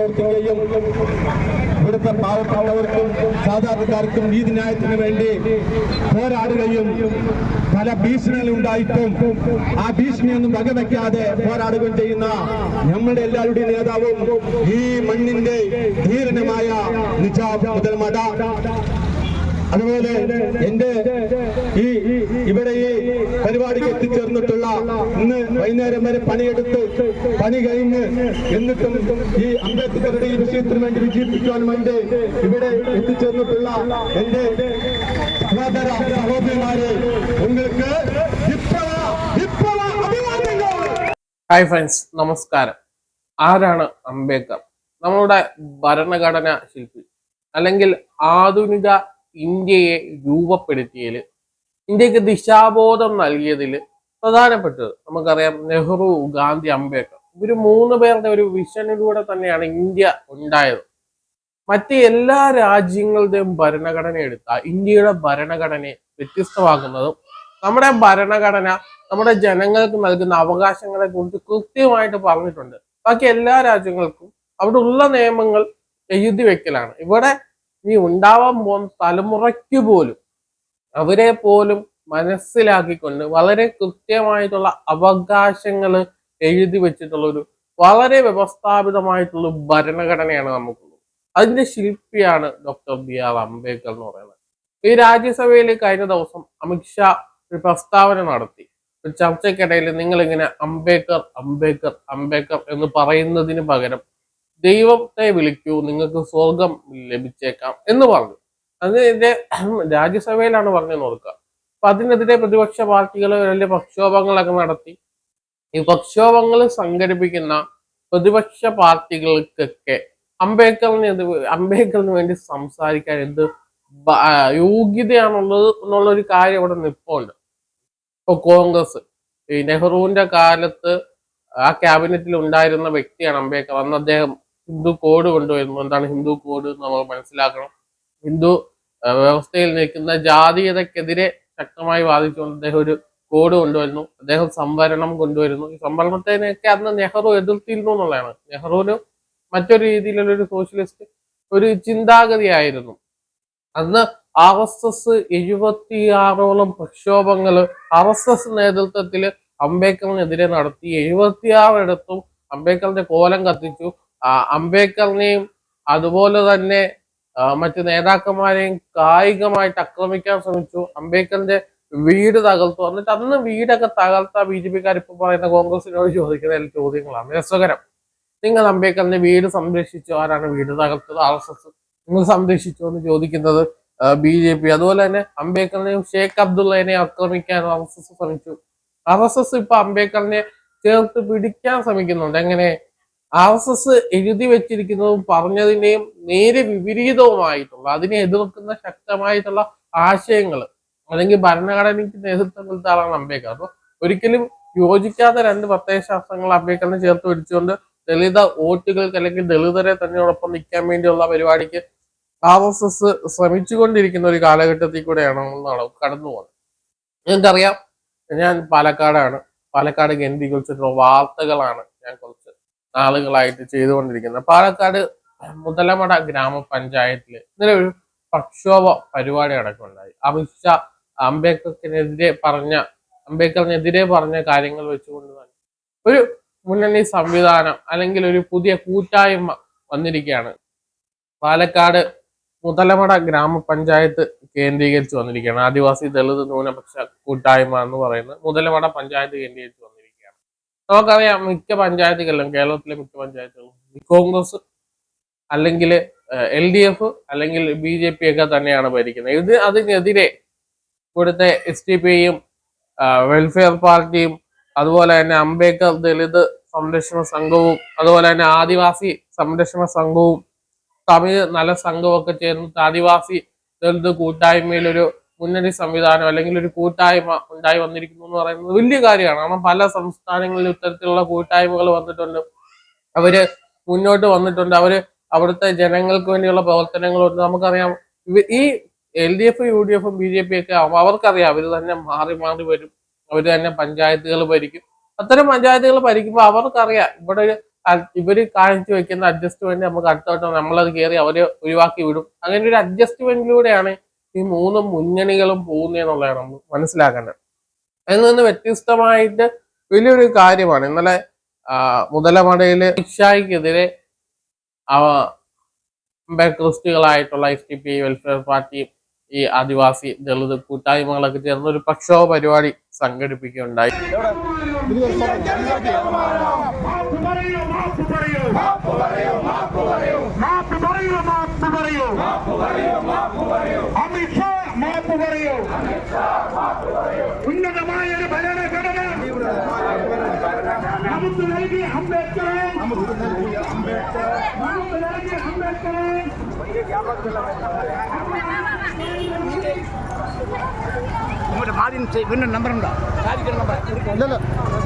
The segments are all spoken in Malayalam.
പ്രവർത്തിക്കുകയും ഇവിടുത്തെ പാവപ്പെട്ടവർക്കും സാധാരണക്കാർക്കും നീതിന്യായത്തിന് വേണ്ടി പോരാടുകയും പല ഭീഷണികളും ഉണ്ടായിട്ടും ആ ഭീഷണിയൊന്നും വകവെക്കാതെ പോരാടുകയും ചെയ്യുന്ന നമ്മുടെ എല്ലാവരുടെയും നേതാവും ഈ മണ്ണിന്റെ ധീരനമായ നിജാബ് മുതൽ മുതൽമട അതുപോലെ എന്റെ ഈ ഇവിടെ ഈ പരിപാടിക്ക് എത്തിച്ചേർന്നിട്ടുള്ള ഇന്ന് വൈകുന്നേരം വരെ പണിയെടുത്ത് പണി കഴിഞ്ഞ് എന്നിട്ടും ഈ അംബേദ്കറുടെ ഈ വിഷയത്തിന് വേണ്ടി വിജയിപ്പിക്കുവാൻ വേണ്ടി ഇവിടെ എത്തിച്ചേർന്നിട്ടുള്ള എന്റെ സഹോദര സഹോദരിമാരെ നിങ്ങൾക്ക് ഹായ് ഫ്രണ്ട്സ് നമസ്കാരം. ആരാണ് അംബേദ്കർ? നമ്മുടെ ഭരണഘടനാ ശില്പി. അല്ലെങ്കിൽ ആധുനിക ഇന്ത്യയെ രൂപപ്പെടുത്തിയതിൽ ഇന്ത്യയ്ക്ക് ദിശാബോധം നൽകിയതിൽ പ്രധാനപ്പെട്ടത്. നമുക്കറിയാം നെഹ്റു ഗാന്ധി അംബേദ്കർ. ഇവർ മൂന്ന് പേരുടെ ഒരു വിഷനിലൂടെ തന്നെയാണ് ഇന്ത്യ ഉണ്ടായത്. മറ്റ് എല്ലാ രാജ്യങ്ങളുടെയും ഭരണഘടന എടുത്ത ഇന്ത്യയുടെ ഭരണഘടനയെ വ്യത്യസ്തമാക്കുന്നതും നമ്മുടെ ഭരണഘടന നമ്മുടെ ജനങ്ങൾക്ക് നൽകുന്ന അവകാശങ്ങളെ കുറിച്ച് കൃത്യമായിട്ട് പറഞ്ഞിട്ടുണ്ട്. ബാക്കി എല്ലാ രാജ്യങ്ങൾക്കും അവിടെ ഉള്ള നിയമങ്ങൾ എഴുതി വെക്കലാണ്. ഇവിടെ ഇനി ഉണ്ടാവാൻ പോകുന്ന തലമുറയ്ക്ക് പോലും അവരെ പോലും മനസ്സിലാക്കിക്കൊണ്ട് വളരെ കൃത്യമായിട്ടുള്ള അവകാശങ്ങൾ എഴുതി വെച്ചിട്ടുള്ള ഒരു വളരെ വ്യവസ്ഥാപിതമായിട്ടുള്ള ഭരണഘടനയാണ് നമുക്കുള്ളത്. അതിന്റെ ശില്പിയാണ് ഡോക്ടർ ബി ആർ അംബേദ്കർ എന്ന് പറയുന്നത്. ഈ രാജ്യസഭയിൽ കഴിഞ്ഞ ദിവസം അമിത്ഷാ ഒരു പ്രസ്താവന നടത്തി. ഒരു ചർച്ചയ്ക്കിടയിൽ നിങ്ങൾ ഇങ്ങനെ അംബേദ്കർ അംബേദ്കർ അംബേദ്കർ എന്ന് പറയുന്നതിന് പകരം ദൈവത്തെ വിളിക്കൂ നിങ്ങൾക്ക് സ്വർഗം ലഭിച്ചേക്കാം എന്ന് പറഞ്ഞു. അതിനെതിരെ രാജ്യസഭയിലാണ് പറഞ്ഞു നോക്കുക അപ്പൊ അതിനെതിരെ പ്രതിപക്ഷ പാർട്ടികൾ വലിയ പ്രക്ഷോഭങ്ങളൊക്കെ നടത്തി. ഈ പ്രക്ഷോഭങ്ങൾ സംഘടിപ്പിക്കുന്ന പ്രതിപക്ഷ പാർട്ടികൾക്കൊക്കെ അംബേദ്കറിന് അംബേദ്കറിന് വേണ്ടി സംസാരിക്കാൻ എന്ത് യോഗ്യതയാണുള്ളത് എന്നുള്ള ഒരു കാര്യം ഇവിടെ നിപ്പുണ്ട്. ഇപ്പൊ കോൺഗ്രസ് ഈ നെഹ്റുവിന്റെ കാലത്ത് ആ ക്യാബിനറ്റിൽ ഉണ്ടായിരുന്ന വ്യക്തിയാണ് അംബേദ്കർ. അന്ന് അദ്ദേഹം ഹിന്ദു കോഡ് കൊണ്ടുവരുന്നു എന്താണ് ഹിന്ദു കോഡ് നമ്മൾ മനസ്സിലാക്കണം. ഹിന്ദു വ്യവസ്ഥയിൽ നിൽക്കുന്ന ജാതീയതക്കെതിരെ ശക്തമായി വാദിച്ചുകൊണ്ട് അദ്ദേഹം ഒരു കോഡ് കൊണ്ടുവരുന്നു. അദ്ദേഹം സംവരണം കൊണ്ടുവരുന്നു. ഈ സംവരണത്തിനൊക്കെ അന്ന് നെഹ്റു എതിർത്തിരുന്നു എന്നുള്ളതാണ്. നെഹ്റുവിന് മറ്റൊരു രീതിയിലുള്ള ഒരു സോഷ്യലിസ്റ്റ് ഒരു ചിന്താഗതിയായിരുന്നു. അന്ന് ആർ എസ് എസ് എഴുപത്തിയാറോളം പ്രക്ഷോഭങ്ങൾ ആർ എസ് എസ് നേതൃത്വത്തിൽ അംബേദ്കറിനെതിരെ നടത്തി എഴുപത്തിയാറിടത്തും അംബേദ്കറിന്റെ കോലം കത്തിച്ചു. അംബേദ്കറിനെയും അതുപോലെ തന്നെ മറ്റു നേതാക്കന്മാരെയും കായികമായിട്ട് ആക്രമിക്കാൻ ശ്രമിച്ചു. അംബേദ്കറിന്റെ വീട് തകർത്തു. എന്നിട്ട് അന്ന് വീടൊക്കെ തകർത്ത ബി ജെ പിക്കാർ ഇപ്പൊ പറയുന്ന കോൺഗ്രസിനോട് ചോദിക്കുന്ന ചോദ്യങ്ങളാണ്. രസകരം. നിങ്ങൾ അംബേദ്കറിന്റെ വീട് സംരക്ഷിച്ചു. ആരാണ് വീട് തകർത്തത്? ആർ എസ് എസ് നിങ്ങൾ സംരക്ഷിച്ചു എന്ന് ചോദിക്കുന്നത് ബി ജെ പി. അതുപോലെ തന്നെ അംബേദ്കറിനെയും ഷേഖ് അബ്ദുള്ളനെ ആക്രമിക്കാൻ ആർ എസ് എസ് ശ്രമിച്ചു. ആർ എസ് എസ് ഇപ്പൊ അംബേദ്കറിനെ ചേർത്ത് പിടിക്കാൻ ശ്രമിക്കുന്നുണ്ട്. എങ്ങനെ? ആർ എസ് എസ് എഴുതി വെച്ചിരിക്കുന്നതും പറഞ്ഞതിനെയും നേരെ വിപരീതവുമായിട്ടുള്ള അതിനെ എതിർക്കുന്ന ശക്തമായിട്ടുള്ള ആശയങ്ങൾ അല്ലെങ്കിൽ ഭരണഘടനയ്ക്ക് നേതൃത്വം കൊടുത്ത ആളാണ് അംബേദ്കർ. അപ്പൊ ഒരിക്കലും യോജിക്കാത്ത രണ്ട് പ്രത്യയശാസ്ത്രങ്ങൾ അംബേദ്കറിനെ ചേർത്ത് പിടിച്ചുകൊണ്ട് ദളിത വോട്ടുകൾക്ക് അല്ലെങ്കിൽ ദളിതരെ തന്നെയോടൊപ്പം നിൽക്കാൻ വേണ്ടിയുള്ള പരിപാടിക്ക് ആർ എസ് എസ് ശ്രമിച്ചുകൊണ്ടിരിക്കുന്ന ഒരു കാലഘട്ടത്തിൽ കൂടെയാണ് നമ്മൾ കടന്നു പോകുന്നത്. നിങ്ങൾക്കറിയാം ഞാൻ പാലക്കാടാണ്. പാലക്കാട് കേന്ദ്രീകരിച്ചിട്ടുള്ള വാർത്തകളാണ് ഞാൻ നാളുകളായിട്ട് ചെയ്തുകൊണ്ടിരിക്കുന്നത്. പാലക്കാട് മുതലമട ഗ്രാമപഞ്ചായത്തിൽ ഇന്നലെ ഒരു പ്രക്ഷോഭ പരിപാടി ഉണ്ടായി അമിത്ഷാ അംബേദ്കറിനെതിരെ പറഞ്ഞ അംബേദ്കറിനെതിരെ പറഞ്ഞ കാര്യങ്ങൾ വെച്ചുകൊണ്ട് തന്നെ ഒരു മുന്നണി സംവിധാനം അല്ലെങ്കിൽ ഒരു പുതിയ കൂട്ടായ്മ വന്നിരിക്കുകയാണ്. പാലക്കാട് മുതലമട ഗ്രാമപഞ്ചായത്ത് കേന്ദ്രീകരിച്ച് വന്നിരിക്കുകയാണ്. ആദിവാസി ദളിത് ന്യൂനപക്ഷ കൂട്ടായ്മ എന്ന് പറയുന്നത് മുതലമട പഞ്ചായത്ത് കേന്ദ്രീകരിച്ച് നമുക്കറിയാം മിക്ക പഞ്ചായത്തുകളിലും കേരളത്തിലെ മിക്ക പഞ്ചായത്തുകളും കോൺഗ്രസ് അല്ലെങ്കിൽ എൽ ഡി എഫ് അല്ലെങ്കിൽ ബി ജെ പി ഒക്കെ തന്നെയാണ് ഭരിക്കുന്നത്. ഇത് അതിനെതിരെ ഇവിടുത്തെ എസ് ഡി പിയും വെൽഫെയർ പാർട്ടിയും അതുപോലെ തന്നെ അംബേദ്കർ ദളിത് സംരക്ഷണ സംഘവും അതുപോലെ തന്നെ ആദിവാസി സംരക്ഷണ സംഘവും തമിഴ് നല്ല സംഘമൊക്കെ ചേർന്നിട്ട് ആദിവാസി ദളിത് കൂട്ടായ്മയിൽ ഒരു മുന്നണി സംവിധാനം അല്ലെങ്കിൽ ഒരു കൂട്ടായ്മ ഉണ്ടായി വന്നിരിക്കുന്നു എന്ന് പറയുന്നത് വലിയ കാര്യമാണ്. കാരണം പല സംസ്ഥാനങ്ങളിലും ഇത്തരത്തിലുള്ള കൂട്ടായ്മകൾ വന്നിട്ടുണ്ട്. അവർ മുന്നോട്ട് വന്നിട്ടുണ്ട്. അവർ അവിടുത്തെ ജനങ്ങൾക്ക് വേണ്ടിയുള്ള പ്രവർത്തനങ്ങളുണ്ട്. നമുക്കറിയാം ഈ L D F U D എഫും ബി ജെ പി ഒക്കെ ആവുമ്പോൾ അവർക്കറിയാം അവർ തന്നെ മാറി മാറി വരും. അവർ തന്നെ പഞ്ചായത്തുകൾ ഭരിക്കും. അത്തരം പഞ്ചായത്തുകൾ ഭരിക്കുമ്പോൾ അവർക്കറിയാം ഇവിടെ ഇവർ കാണിച്ചു വെക്കുന്ന അഡ്ജസ്റ്റ്മെന്റ് നമുക്ക് അടുത്തോട്ടം നമ്മളത് കയറി അവരെ ഒഴിവാക്കി വിടും. അങ്ങനെ ഒരു അഡ്ജസ്റ്റ്മെന്റിലൂടെയാണ് ഈ മൂന്ന് മുന്നണികളും പോകുന്നതെന്നുള്ളതാണ് നമ്മൾ മനസ്സിലാക്കേണ്ടത്. അതിൽ നിന്ന് വ്യത്യസ്തമായിട്ട് വലിയൊരു കാര്യമാണ്. ഇന്നലെ മുതലമടയിൽ ഇഷായിക്കെതിരെ ക്രിസ്റ്റുകളായിട്ടുള്ള എസ് ടി പി വെൽഫെയർ പാർട്ടിയും ഈ ആദിവാസി ദളിത് കൂട്ടായ്മകളൊക്കെ ചേർന്ന് ഒരു പ്രക്ഷോഭ പരിപാടി സംഘടിപ്പിക്കുകയുണ്ടായി. മാപ്പ് മാപ്പ് മാപ്പ് മാപ്പ് മാപ്പ് പറയൂ മാപ്പ് പറയൂ അമിത്ഷാ മാപ്പ് പറയൂ ഉന്നതമായ ഒരു ഭരണഘടന. നമുക്ക് നൽകി അംബേദ്കർ നമുക്ക് നൽകി അംബേദ്കർ ഉണ്ടോ? നമ്പർ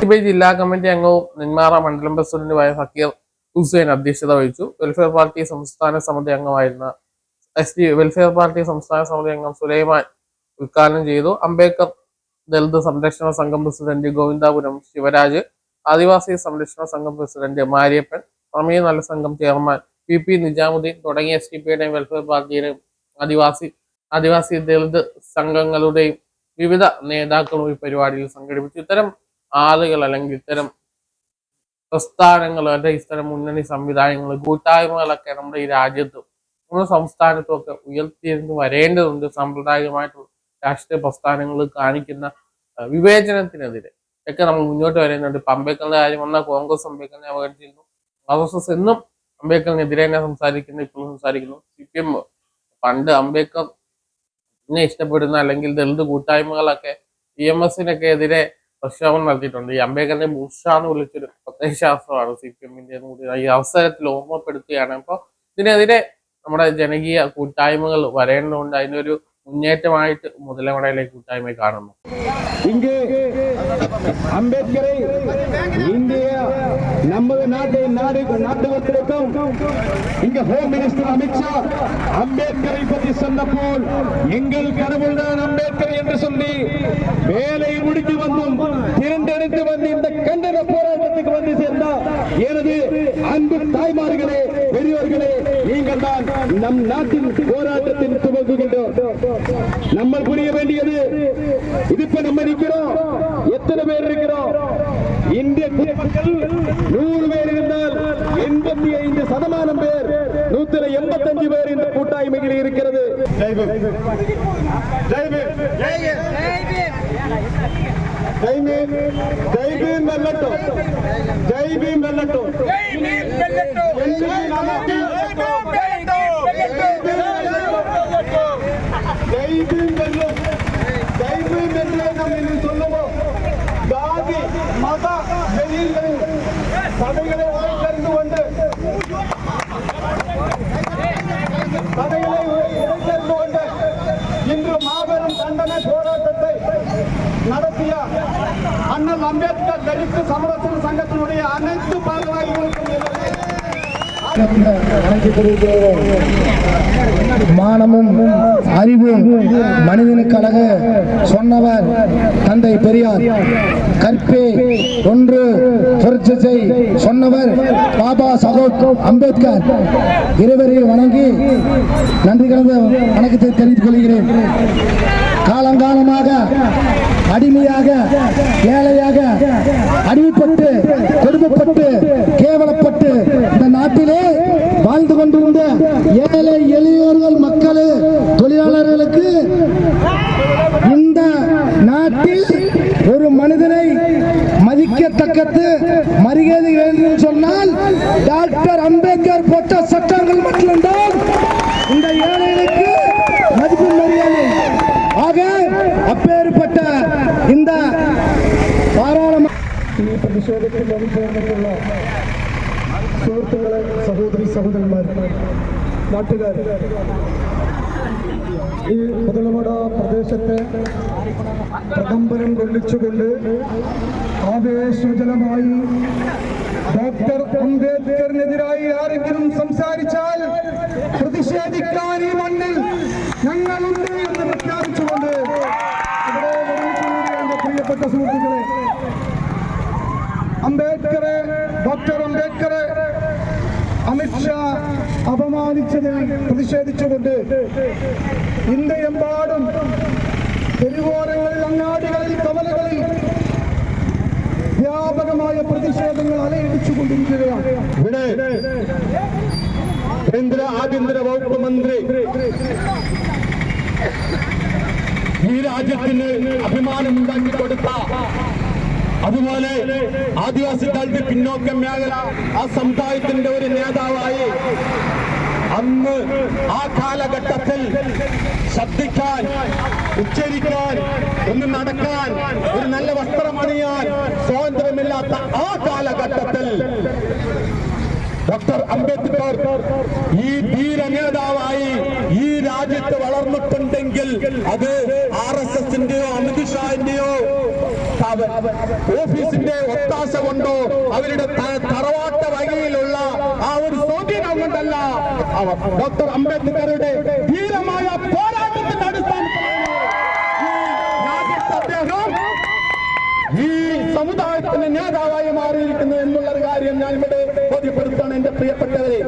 സിബി ജില്ലാ കമ്മിറ്റി അംഗവും നെന്മാറ മണ്ഡലം പ്രസിഡന്റുമായ ഫക്കീർ ഹുസൈൻ അധ്യക്ഷത വഹിച്ചു. വെൽഫെയർ പാർട്ടി സംസ്ഥാന സമിതി അംഗമായിരുന്ന എസ് ഡി വെൽഫെയർ പാർട്ടി സംസ്ഥാന സമിതി അംഗം സുലൈമാൻ ഉദ്ഘാടനം ചെയ്തു. അംബേദ്കർ ദളിത് സംരക്ഷണ സംഘം പ്രസിഡന്റ് ഗോവിന്ദാപുരം ശിവരാജ് ആദിവാസി സംരക്ഷണ സംഘം പ്രസിഡന്റ് മാരിയപ്പൻ പ്രമേയ നല്ല സംഘം ചെയർമാൻ പി പി നിജാമുദ്ദീൻ തുടങ്ങിയ എസ് ഡി പിയുടെയും വെൽഫെയർ പാർട്ടിയുടെയും ആദിവാസി ആദിവാസി ദളിത് സംഘങ്ങളുടെയും വിവിധ നേതാക്കളും ഈ പരിപാടിയിൽ സംഘടിപ്പിച്ചു. ഇത്തരം ആളുകൾ അല്ലെങ്കിൽ ഇത്തരം പ്രസ്ഥാനങ്ങൾ അല്ലെങ്കിൽ ഇത്തരം മുന്നണി സംവിധാനങ്ങൾ കൂട്ടായ്മകളൊക്കെ നമ്മുടെ ഈ രാജ്യത്തും നമ്മുടെ സംസ്ഥാനത്തും ഒക്കെ ഉയർത്തിയിരുന്നു വരേണ്ടതുണ്ട്. സാമ്പ്രദായികമായിട്ടുള്ള രാഷ്ട്രീയ പ്രസ്ഥാനങ്ങൾ കാണിക്കുന്ന വിവേചനത്തിനെതിരെ. ഒക്കെ നമ്മൾ മുന്നോട്ട് വരുന്നുണ്ട്. ഇപ്പൊ അംബേദ്കറിന്റെ കാര്യം വന്നാൽ കോൺഗ്രസ് അംബേദ്കറിനെ അവഗണിച്ചിരുന്നു. ആർ എസ് എസ് എന്നും അംബേദ്കറിനെതിരെ തന്നെ സംസാരിക്കുന്നു ഇപ്പോഴും സംസാരിക്കുന്നു. സി പി എം പണ്ട് അംബേദ്കർ എന്നെ ഇഷ്ടപ്പെടുന്ന അല്ലെങ്കിൽ ദളിത് കൂട്ടായ്മകളൊക്കെ ഇ എം എസിനൊക്കെ എതിരെ പ്രക്ഷോഭം നടത്തിയിട്ടുണ്ട്. ഈ അംബേദ്കറിനെ ബുഷ വിളിച്ചൊരു പ്രത്യയശാസ്ത്രമാണ് സി പി എമ്മിന്റെ കൂടി. ഈ അവസരത്തിൽ ഓർമ്മപ്പെടുത്തുകയാണ് അപ്പോൾ ഇതിനെതിരെ നമ്മുടെ ജനകീയ കൂട്ടായ്മകൾ വരേണ്ടതുകൊണ്ട് അതിനൊരു മുന്നേറ്റമായിട്ട് മുതലമടയിലെ കൂട്ടായ്മ കാണുന്നു இங்கு அம்பேத்கரை இந்திய நமது நாட்டை நாடு நாட்டு மக்களுக்கும் இங்க ஹோம் மினிஸ்டர் அமித்ஷா அம்பேத்கரை பற்றி சொன்னபோல் எங்கள் கடவுள்தான் அம்பேத்கர் என்று சொல்லி வேலை முடித்து வந்தும் திரண்டெடுத்து வந்து இந்த கண்டன போராட்டத்துக்கு வந்து சேர்ந்தா எனது அன்பு தாய்மார்களே பெரியோர்களே நீங்கள் தான் நம் நாட்டின் போராட்டத்தின் துவங்குகின்றோம் நம்ம புரிய வேண்டியது. இது இப்ப நம்ம நிக்கிறோம் எத்தனை பேர் இருக்கிறோம்? இந்திய நூறு பேர் இருந்தால் எண்பத்தி ஐந்து சதமானம் பேர் நூத்துல எண்பத்தஞ்சு பேர் இந்த கூட்டாய்மையில் இருக்கிறது. ஜெய்பீம் வெல்லட்டும். ஜெய்பீம் வெல்லட்டும். தைரியம் வெல்லும். தைரியம் என்று நாம் இன்று சொல்லுவோம் ஜாதி மத வெளியில் தடைகளை உடைத்தறிந்து கொண்டு தடைகளை உடைத்தறிந்து கொண்டு இன்று மாபெரும் தண்டனை போராட்டத்தை நடத்திய அண்ணல் அம்பேத்கர் தலித்து சமரசன சங்கத்தினுடைய மானமும் அறிவும் மனிதனுக்கழக சொன்னவர் தந்தை பெரியார். கற்பே ஒன்று புரட்சி சொன்னவர் பாபா சகோத் அம்பேத்கர். இருவரையும் வணங்கி நன்றி கலந்த வணக்கத்தை தெரிவித்துக் கொள்கிறேன். காலங்காலமாக அடிமையாக ஏழையாக அடிமைப்பட்டு கொடுமைப்பட்டு ஒரு மனிதனை மதிக்கத்தக்கது மரியாதை வேண்டும் சொன்னால் டாக்டர் அம்பேத்கர் போட்ட சட்டங்கள் மட்டும்தான் இந்த ஏழைகளுக்கு மதிப்பு மரியாதை ஆக அப்பேற்பட்ட இந்த பாராளுமன்ற ഈ പ്രതിഷേധത്തിൽ ചേർന്നിട്ടുള്ള സുഹൃത്തുക്കളെ സഹോദരി സഹോദരന്മാർ നാട്ടുകാർ ഈ മുതലമട പ്രദേശത്തെ പ്രകമ്പനം കൊള്ളിച്ചുകൊണ്ട് ആവേശജലമായി ഡോക്ടർ അംബേദ്കറിനെതിരായി ആരെങ്കിലും സംസാരിച്ചാൽ പ്രതിഷേധിക്കാൻ ഈ മണ്ണിൽ ഞങ്ങളുണ്ട് എന്ന് പ്രഖ്യാപിച്ചുകൊണ്ട് പ്രിയപ്പെട്ട സുഹൃത്തുക്കളെ. അംബേദ്കറെ ഡോക്ടർ അംബേദ്കറെ അമിത്ഷാ അപമാനിച്ചതിൽ പ്രതിഷേധിച്ചുകൊണ്ട് ഇന്ത്യയെമ്പാടും തെരുവോരങ്ങളിൽ അങ്ങാടികളിൽ കവലകളിൽ വ്യാപകമായ പ്രതിഷേധങ്ങൾ അലയടിച്ചുകൊണ്ടിരിക്കുകയാണ്. കേന്ദ്ര ആഭ്യന്തര വകുപ്പ് മന്ത്രി ഈ രാജ്യത്തിന് അഭിമാനമുണ്ടാക്കി കൊടുത്ത അതുപോലെ ആദിവാസി ദളിത് പിന്നോക്ക മേഖല ആ സമുദായത്തിന്റെ ഒരു നേതാവായി അന്ന് ആ കാലഘട്ടത്തിൽ ശബ്ദിക്കാൻ ഉച്ചരിക്കാൻ ഒന്ന് നടക്കാൻ ഒരു നല്ല വസ്ത്രം അണിയാൻ സ്വാതന്ത്ര്യമില്ലാത്ത ആ കാലഘട്ടത്തിൽ ഡോക്ടർ അംബേദ്കർ ഈ ധീര നേതാവായി ഈ രാജ്യത്ത് വളർന്നിട്ടുണ്ടെങ്കിൽ അത് ആർ എസ് എസിന്റെയോ അമിത്ഷാന്റെയോ ഓഫീസിന്റെ ഒത്താശ കൊണ്ടോ അവരുടെ തറവാട്ട വകയിലുള്ള ആ ഒരു സ്വാധീനം കൊണ്ടല്ല ഡോക്ടർ അംബേദ്കറുടെ ധീരമായ പോരാട്ടത്തിന്റെ അടിസ്ഥാനത്തിലാണ് അദ്ദേഹം ഈ സമുദായത്തിന് നേതാവായി മാറിയിരിക്കുന്നു എന്നുള്ള കാര്യം ഞാൻ ഇവിടെ ബോധ്യപ്പെടുത്താണ് എന്റെ പ്രിയപ്പെട്ടവരെ.